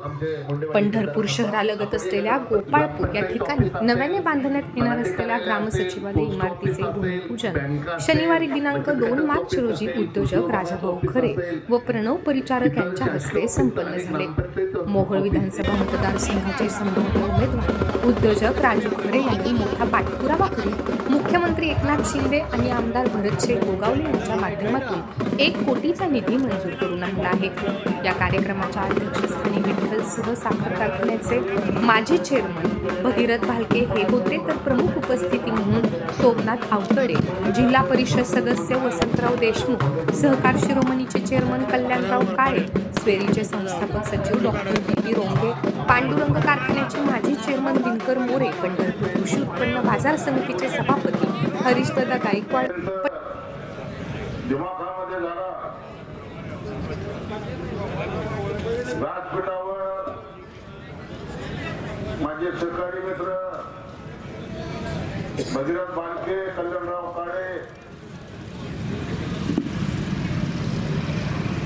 पंढरपूर शहरालगत असलेल्या गोपाळपूर या ठिकाणी नव्याने बांधण्यात येणार असलेल्या ग्रामसचिवालय इमारतीचे भूमिपूजन. शनिवारी दिनांक दोन मार्च रोजी उद्योजक राजाभाऊ खरे व प्रणव परिचारक यांच्या हस्ते संपन्न झाले. मोहोळ विधानसभा मतदारसंघाचे संभाव्य उमेदवार उद्योजक राजू खरे यांनी मोठा पाठपुरावा करून मुख्यमंत्री एकनाथ शिंदे आणि आमदार भरतशेठ गोगावले यांच्या माध्यमातून एक कोटीचा निधी मंजूर करून आणला आहे. या कार्यक्रमाच्या अध्यक्षस्थानी विठ्ठल सह साखर कारखान्याचे माजी चेअरमन भगीरथ भालके हे होते तर प्रमुख उपस्थिती म्हणून सोमनाथ आवतडे जिल्हा परिषद सदस्य वसंतराव देशमुख सहकार शिरोमणीचे चेअरमन कल्याणराव काळे स्वेरीचे संस्थापक सचिव doctor B P Ronge Pandurang कारखान्याचे माजी चेअरमन दिनकर मोरे पंढरपूर कृषी उत्पन्न बाजार समितीचे सभापती हरीशदादा गायकवाड माझे सरकारी मित्र भगीरथ बालके कल्याणराव काळे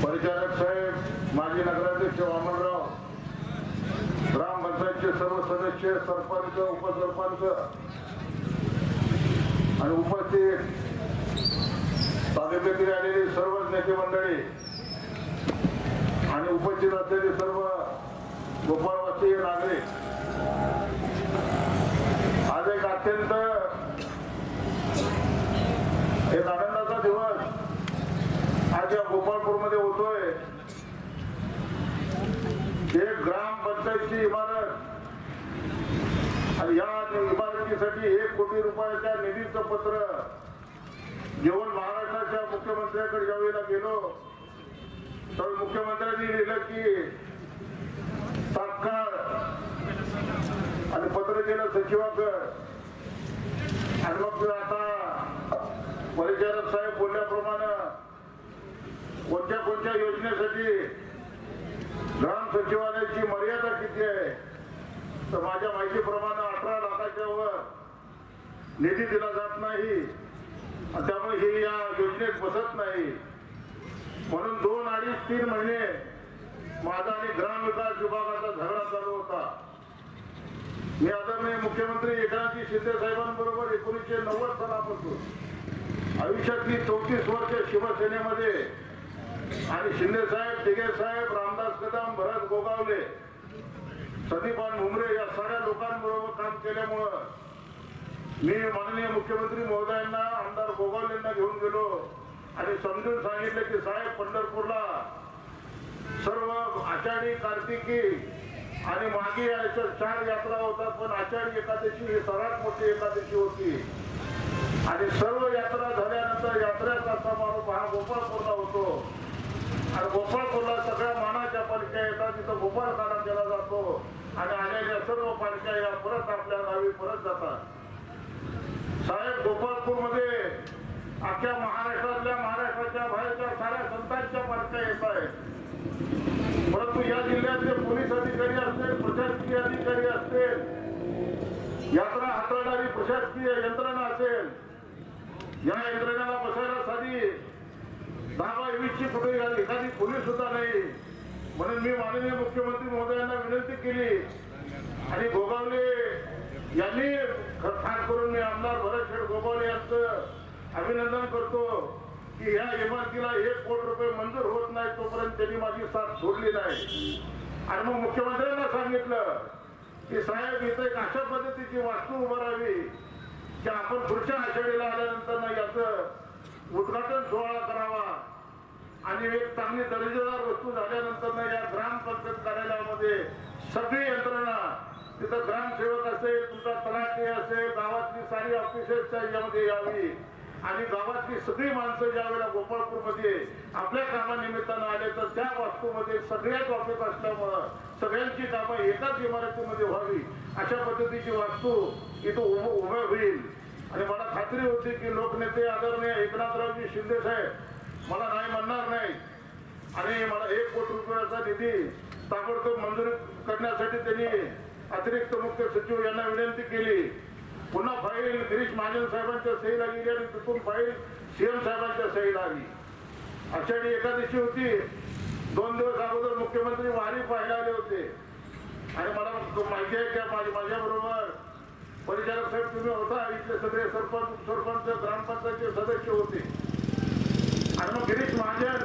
परिचालक साहेब माजी नगराध्यक्ष वामनराव ग्राम पंचायतचे सर्व सदस्य सरपंच उपसरपंच आणि उपस्थित तालुक्यातील आलेली सर्वच नेते मंडळी आणि उपस्थित असलेले सर्व गोपाळवासी नागरिक आज एक अत्यंत एक आनंदाचा दिवस आज या गोपाळपूरमध्ये होतोय. एक ग्रामपंचायतची इमारत आणि या इमारतीसाठी एक कोटी रुपयाच्या निधीचं पत्र जेवण महाराष्ट्राच्या मुख्यमंत्र्याकडे ज्यावेळेला गेलो तर मुख्यमंत्र्यांनी लिहिलं की केलं पत्र आणि मग आता परिचारक साहेब बोलल्याप्रमाणे कोणत्या कोणत्या योजनेसाठी ग्राम सचिवालयाची मर्यादा किती आहे? तर माझ्या माहितीप्रमाणे अठरा लाखाच्या वर निधी दिला जात नाही. त्यामुळे हे या योजनेत बसत नाही. म्हणून दोन अडीच तीन महिने माझा आणि ग्रामविकास विभागाचा झगडा चालू होता. मी आदरणीय मुख्यमंत्री एकनाथजी शिंदे साहेबांबरोबर एकोणीसशे नव्वद सालापासून आयुष्यातली चौतीस वर्ष शिवसेनेमध्ये आणि शिंदे साहेब दिगे साहेब रामदास कदम भरत गोगावले संदीपान भुमरे या साऱ्या लोकांबरोबर काम केल्यामुळं मी माननीय मुख्यमंत्री महोदयांना आमदार गोगावलेंना घेऊन गेलो आणि समजून सांगितलं की साहेब पंढरपूरला सर्व आषाढी कार्तिकी आणि मागे याच्या चार यात्रा होतात पण आषाढी एकादशी ही सर्वात मोठी एकादशी होती. आणि सर्व यात्रा झाल्यानंतर यात्रेचा समारोप हा गोपाळपूरला होतो. आणि गोपाळपूरला सगळ्या मानाच्या पालख्या येतात तिथं गोपाळ काढा केला जातो. आणि आलेल्या सर्व पालख्या या परत आपल्या गावी परत जातात. साहेब गोपाळपूरमध्ये अख्ख्या महाराष्ट्रातल्या महाराष्ट्राच्या बाहेरच्या साऱ्या संतांच्या पालख्या येत आहेत. परंतु या जिल्ह्यातले अधिकारी असतील प्रशासकीय अधिकारी असतील यात्रा हाताळणारी प्रशासकीय यंत्रणा असेल या यंत्रणेला बसायला साधी. दहा वीसची कुठे एखादी पोलीस सुद्धा नाही. म्हणून मी माननीय मुख्यमंत्री महोदयांना विनंती केली. आणि गोगावले यांनी ख- खास करून मी आमदार भरत शेठ गोगावले यांचं अभिनंदन करतो की या इमारतीला एक कोटी रुपये मंजूर होत नाही तोपर्यंत त्यांनी माझी साथ सोडली नाही. आणि मग मुख्यमंत्र्यांना सांगितलं की साहेब इथं एक अशा पद्धतीची वास्तू उभारावी की आपण पुढच्या आषाढीला आल्यानंतर ना याचं उद्घाटन सोहळा करावा. आणि एक चांगली दर्जेदार वस्तू झाल्यानंतर ना या ग्रामपंचायत कार्यालयामध्ये सगळी यंत्रणा तिथं ग्रामसेवक असेल तुमचा तलाठी असेल गावातली सारी ऑफिसेसच्या याच्यामध्ये यावी. आणि गावातली सगळी माणसं ज्या वेळेला गोपाळपूरमध्ये आपल्या कामानिमित्तानं आले तर त्या वास्तूमध्ये सगळ्याच ऑफिस असल्यामुळं सगळ्यांची कामं एकाच इमारतीमध्ये व्हावी अशा पद्धतीची वास्तू इथं उभं उभं होईल. आणि मला खात्री होती की लोकनेते आदरणीय एकनाथरावजी शिंदे साहेब मला नाही म्हणणार नाही. आणि मला एक कोटी रुपयाचा निधी ताबडतोब मंजूर करण्यासाठी त्यांनी अतिरिक्त मुख्य सचिव यांना विनंती केली. पुन्हा फाईल गिरीश महाजन साहेबांच्या सहीला गेली आणि तिथून फाईल सीएम साहेबांच्या सहीला आली आषाढी एकादशी होती. दोन दिवस अगोदर मुख्यमंत्री वारी पाहायला आले होते. आणि मला माहिती आहे का माझ्या माझ्याबरोबर परिचारक साहेब तुम्ही होता. इथले सगळे सरपंच सरपंच ग्रामपंचायतचे सदस्य होते. आणि मग गिरीश महाजन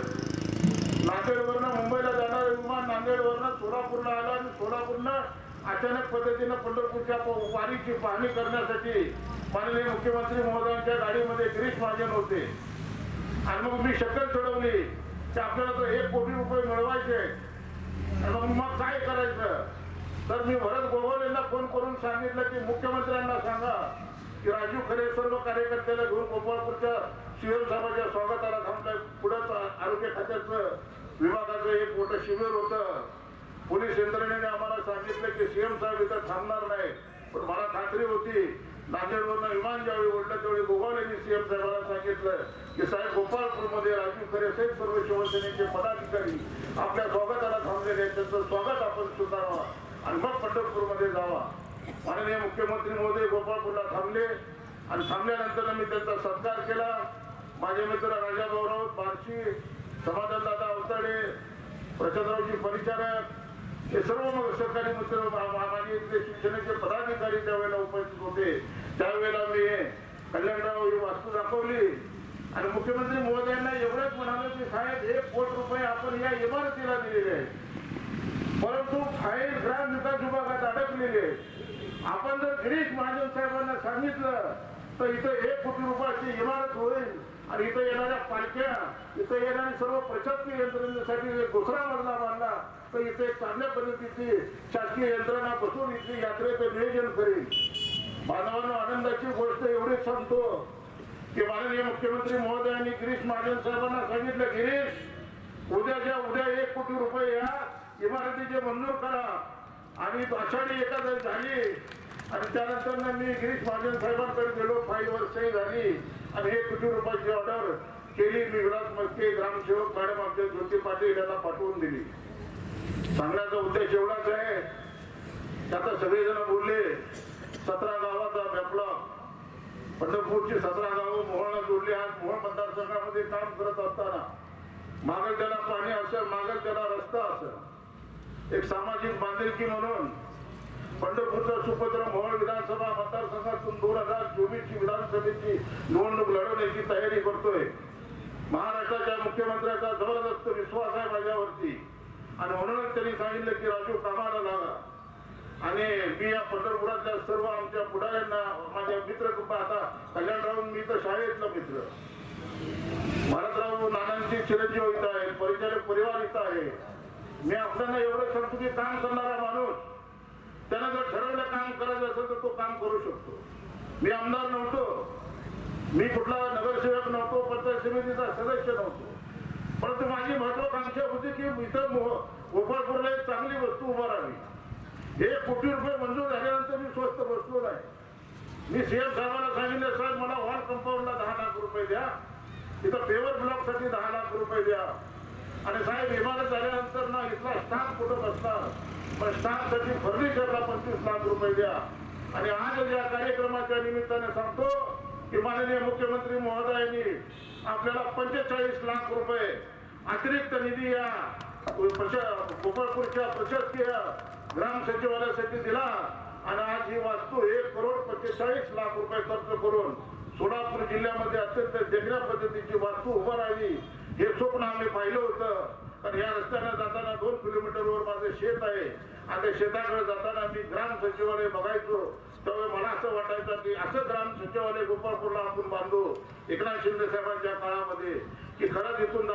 नांदेडवरनं मुंबईला जाणारे विमान नांदेडवरनं सोलापूरला आलं आणि सोलापूरनं अचानक पद्धतीनं पंढरपूरच्या वारीची पाहणी करण्यासाठी माननीय मुख्यमंत्री महोदयांच्या गाडीमध्ये गिरीश महाजन होते. आणि मग मी शक्कल चढवली की आपल्याला तर एक कोटी रुपये मिळवायचे आणि मग मग काय करायचं? तर मी भरत गोगोल यांना फोन करून सांगितलं की मुख्यमंत्र्यांना सांगा की राजू खरे सर्व कार्यकर्त्याला घेऊन गोपाळपूरच्या सीएम साहेबांच्या स्वागताला थांबलाय पुढंच आरोग्य खात्याचं विभागाचं एक मोठं शिबिर होतं. पोलीस यंत्रणेने सांगितलं की सीएम साहेब इथं थांबणार नाही पण मला खात्री होती नांदेडवरनं विमान ज्यावेळी ओढलं त्यावेळी गोगावल यांनी सीएम साहेबांना सांगितलं की साहेब गोपाळपूरमध्ये राजीव खरे सहित सर्व शिवसेनेचे पदाधिकारी आपल्या स्वागताला थांबलेले आहेत त्यांचं स्वागत आपण स्वीकारावा आणि मग पंढरपूरमध्ये जावा. माननीय मुख्यमंत्री महोदय गोपाळपूरला थांबले आणि थांबल्यानंतर मी त्यांचा सत्कार केला. माझे मित्र राजा गौरव बारशी समाधानदादा अवताडे प्रशांतरावजी परिचारक हे सर्व सरकारी मित्र मा- शिक्षणाचे पदाधिकारी त्यावेळेला उपस्थित होते. त्यावेळेला मी कल्याणराव ही वास्तू दाखवली. आणि मुख्यमंत्री महोदयांना एवढंच म्हणालो की साहेब एक कोट रुपये आपण या इमारतीला दिलेले आहेत. परंतु फाईल ग्राम विकास विभागात अडकलेले आपण जर गिरीश महाजन साहेबांना सांगितलं तर इथं एक कोटी रुपयाची इमारत होईल आणि इथं येणाऱ्या पालख्या इथं येणारी सर्व प्रशासकीय यंत्रणेसाठी दुसरा मजला बांधला तर इथे चांगल्या पद्धतीची शासकीय यंत्रणा बसून इथली यात्रेचं नियोजन करेल. बांधवांनो आनंदाची गोष्ट एवढीच सांगतो की माननीय मुख्यमंत्री महोदयांनी गिरीश महाजन साहेबांना सांगितलं गिरीश उद्याच्या उद्या एक कोटी रुपये या इमारतीचे मंजूर करा. आणि आषाढी एकादश झाली आणि त्यानंतर ना मी गिरीश महाजन साहेबांकडे गेलो फाईलवर सही झाली. आणि एक कोटी रुपयाची ऑर्डर केली मी विलास मस्के ग्रामसेवक मॅडम आमच्या ज्योती पाटील याला पाठवून दिली. सांगण्याचा उद्देश एवढाच आहे. त्याचा आता सगळेजण बोलले सतरा गावाचा बॅकलॉग पंढरपूरची सतरा गावं मोहळला जोडली आज मोहळ मतदारसंघामध्ये काम करत असताना. मागल त्याला पाणी असेल मागल त्याला रस्ता असेल एक सामाजिक बांधिलकी म्हणून पंढरपूरचा सुभद्र मोहोळ विधानसभा मतदारसंघातून दोन हजार चोवीसची विधानसभेची निवडणूक लढवण्याची तयारी करतोय. महाराष्ट्राच्या मुख्यमंत्र्याचा जबरदस्त विश्वास आहे माझ्यावरती. आणि म्हणूनच त्यांनी सांगितलं की राजू कामाला लागा. आणि मी या पंढरपुरातल्या सर्व आमच्या पुढाऱ्यांना माझ्या मित्र आता कल्याणराव मी तर शाळेतला मित्र. भारतराव नानांची चिरंजीव इथं आहे परिचारक परिवार इथं आहे. मी आपल्याला एवढं सांगतो की काम करणारा माणूस त्यानं जर ठरवलं काम करायचं असेल तर तो काम करू शकतो. मी आमदार नव्हतो. मी कुठला नगरसेवक नव्हतो पंचायत समितीचा सदस्य नव्हतो. परंतु माझी महत्वाकांक्षा होती की इथं गोपाळपूरला एक चांगली वस्तू उभा एक कोटी रुपये मंजूर झाल्यानंतर मी स्वस्त बसलो नाही. मी सीएम साहेबांना सांगितलं साहेब मला हॉल कंपाऊंडला दहा लाख रुपये द्या. इथं पेवर ब्लॉकसाठी दहा लाख रुपये द्या. आणि साहेब इमारत झाल्यानंतर ना इथला स्टाफ कुठं बसणार पण स्टाफसाठी फर्निचरला पंचवीस लाख रुपये द्या. आणि आज या कार्यक्रमाच्या निमित्ताने सांगतो की माननीय मुख्यमंत्री महोदयांनी आपल्याला पंचेचाळीस लाख रुपये अतिरिक्त निधी या गोपाळपूरच्या प्रशासकीय ग्राम सचिवालयासाठी दिला. आणि आज ही वास्तू एक करोड पंचेचाळीस लाख रुपये खर्च करून सोलापूर जिल्ह्यामध्ये अत्यंत जगण्या पद्धतीची वास्तू होतं कारण या रस्त्याने जाताना दोन किलोमीटरवर माझं शेत आहे. आणि त्या शेताकडे जाताना मी ग्राम सचिवालय बघायचो. त्यावेळी मला असं वाटायचं की असं ग्राम सचिवालय गोपाळपूरला आपण बांधू एकनाथ शिंदे साहेबांच्या काळामध्ये की खरंच इथून